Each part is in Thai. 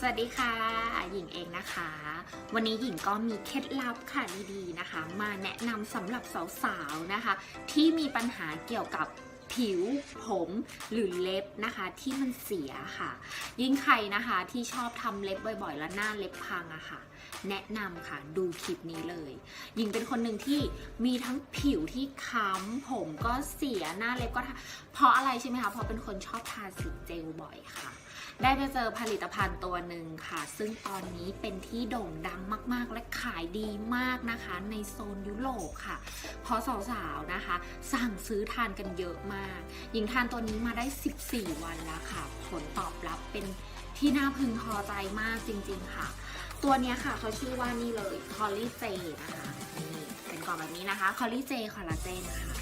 สวัสดีค่ะ หญิงเองนะคะ วันนี้หญิงก็มีเคล็ดลับค่ะดีๆนะคะ มาแนะนำสำหรับสาวๆนะคะ ที่มีปัญหาเกี่ยวกับผิวผมหรือเล็บนะคะที่มันเสียค่ะ ยิ่งใครนะคะที่ชอบทำเล็บบ่อยๆ แล้วหน้าเล็บพังอะค่ะ แนะนำค่ะดูคลิปนี้เลยหญิงเป็นคนหนึ่งที่มีทั้งผิวที่ค้ำผมก็เสียหน้าเล็บก็เพราะอะไรใช่ไหมคะเพราะเป็นคนชอบทาสีเจลบ่อยค่ะ ได้ไปเจอผลิตภัณฑ์ตัวหนึ่งค่ะ ซึ่งตอนนี้เป็นที่โด่งดังมาก ๆ และขายดีมากนะคะ ในโซนยุโรปค่ะ เพราะสาวๆนะคะ สั่งซื้อทานกันเยอะมาก หญิงทานตัวนี้มาได้ 14 วันแล้วค่ะ ผลตอบรับเป็นที่น่าพึงพอใจมากจริง ๆ ค่ะ ตัวนี้ค่ะเขาชื่อว่านี่เลยคอลลีเจนะคะนี่เป็นกล่องแบบนี้นะคะคอลลีเจคอลลาเจนค่ะ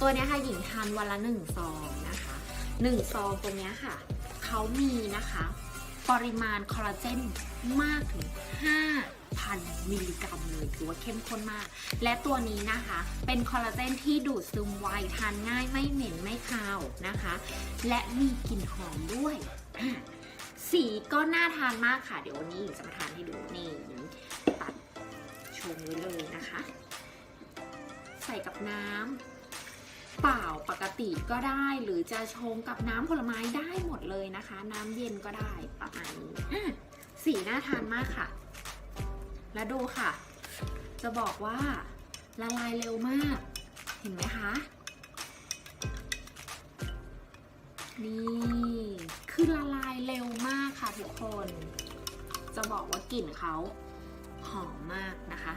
ตัวนี้ค่ะหญิงทานวันละ1ซองนะคะ1ซองตัวนี้ค่ะ เขามีนะคะ ปริมาณคอลลาเจนมากถึง 5,000 มิลลิกรัมเลยถือว่าเข้มข้นมาก และตัวนี้นะคะ เป็นคอลลาเจนที่ดูดซึมไวทานง่ายไม่เหม็นไม่คาวนะคะ และมีกลิ่นหอมด้วย สีก็น่าทานมากค่ะ เดี๋ยววันนี้จะมาทานให้ดูนี่ตัดชงไว้เลยนะคะ ใส่กับน้ำ ปกติก็ได้ หรือจะชงกับน้ำผลไม้ได้หมดเลยนะคะ น้ำเย็นก็ได้ประมาณนี้สีน่าทานมากค่ะ แล้วดูค่ะ จะบอกว่าละลายเร็วมาก เห็นไหมคะ นี่คือละลายเร็วมากค่ะทุกคน จะบอกว่ากลิ่นเขาหอมมากนะคะ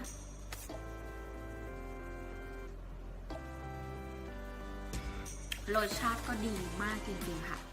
รสชาติก็ดีมากจริงๆค่ะ